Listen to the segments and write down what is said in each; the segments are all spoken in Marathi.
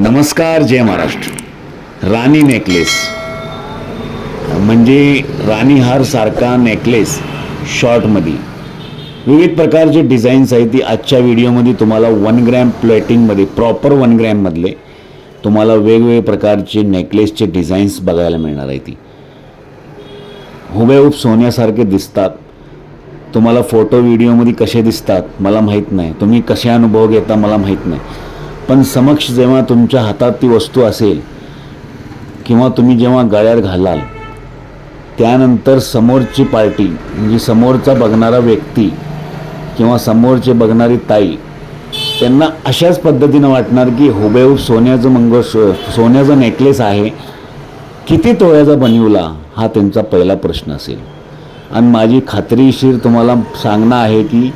नमस्कार जय महाराष्ट्र. राणी नेकलेस म्हणजे राणी हार सारखा नेकलेस शॉर्टमध्ये विविध प्रकारचे डिझाईन्स आहेत ती आजच्या व्हिडिओमध्ये तुम्हाला वन ग्रॅम प्लेटिंगमध्ये प्रॉपर वन ग्रॅममधले तुम्हाला वेगवेगळे प्रकारचे नेकलेसचे डिझाईन्स बघायला मिळणार आहे ती. हुबेहूब सोन्यासारखे दिसतात. तुम्हाला फोटो व्हिडिओमध्ये कसे दिसतात मला माहीत नाही. तुम्ही कसे अनुभव घेता मला माहीत नाही. पण समक्ष जेव्हा तुमच्या हातात ती वस्तू असेल किंवा तुम्ही जेव्हा गळ्यात घालाल त्यानंतर समोरची पार्टी म्हणजे समोरचा बघणारा व्यक्ती किंवा समोरचे बघणारी ताई त्यांना अशाच पद्धतीनं वाटणार की हुबेहूब सोन्याचं मंगळ सोन्याचा नेकलेस आहे. किती तोळ्याचा बनवला हा त्यांचा पहिला प्रश्न असेल. आणि माझी खात्रीशीर तुम्हाला सांगणं आहे की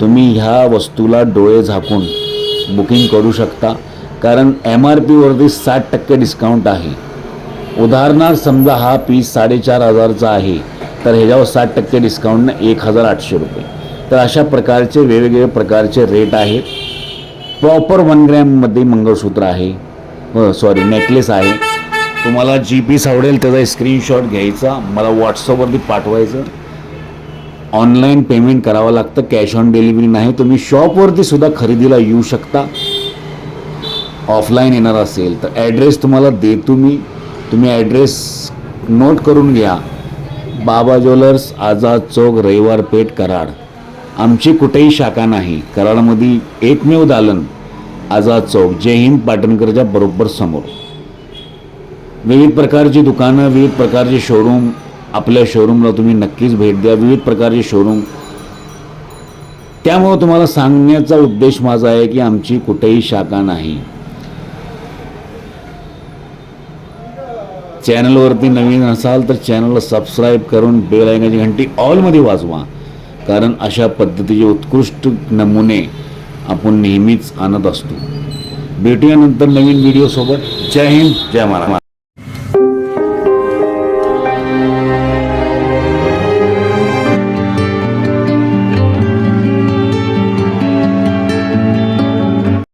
तुम्ही ह्या वस्तूला डोळे झाकून बुकिंग करू शकता. कारण एम आर पीवरती साठ टक्के डिस्काउंट आहे. उदाहरणार्थ समजा हा पीस साडेचार हजारचा आहे तर ह्याच्यावर साठ टक्के डिस्काउंटनं एक हजार आठशे रुपये. तर अशा प्रकारचे वेगवेगळे प्रकारचे रेट आहेत. प्रॉपर वन ग्रॅममध्ये मंगळसूत्र आहे. हो, सॉरी नेकलेस आहे. तुम्हाला जी पीस आवडेल त्याचा स्क्रीनशॉट घ्यायचा. मला व्हॉट्सअपवरती पाठवायचं. ऑनलाईन पेमेंट करावं लागतं कॅश ऑन डिलिव्हरी नाही तुम्ही शॉपवरती सुद्धा खरेदीला येऊ शकता. ऑफलाईन येणार असेल तर ॲड्रेस तुम्हाला देतो मी. तुम्ही ॲड्रेस नोट करून घ्या. बाबा ज्वेलर्स आझाद चौक रविवार पेठ कराड. आमची कुठेही शाखा नाही. कराडमध्ये एकमेव दालन आझाद चौक. जय हिंद पाटणकरच्या बरोबर समोर. विविध प्रकारची दुकानं विविध प्रकारचे शोरूम आपल्या शोरूमला तुम्ही नक्कीच भेट द्या. विविध प्रकारचे शोरूम त्यामुळं तुम्हाला सांगण्याचा उद्देश माझा आहे की आमची कुठेही शाखा नाही. चॅनलवरती नवीन असाल तर चॅनलला सबस्क्राईब करून बेल ऐकण्याची घंटी ऑलमध्ये वाजवा. कारण अशा पद्धतीचे उत्कृष्ट नमुने आपण नेहमीच आणत असतो. भेटूया नंतर नवीन व्हिडिओसोबत जय हिंद जय महाराज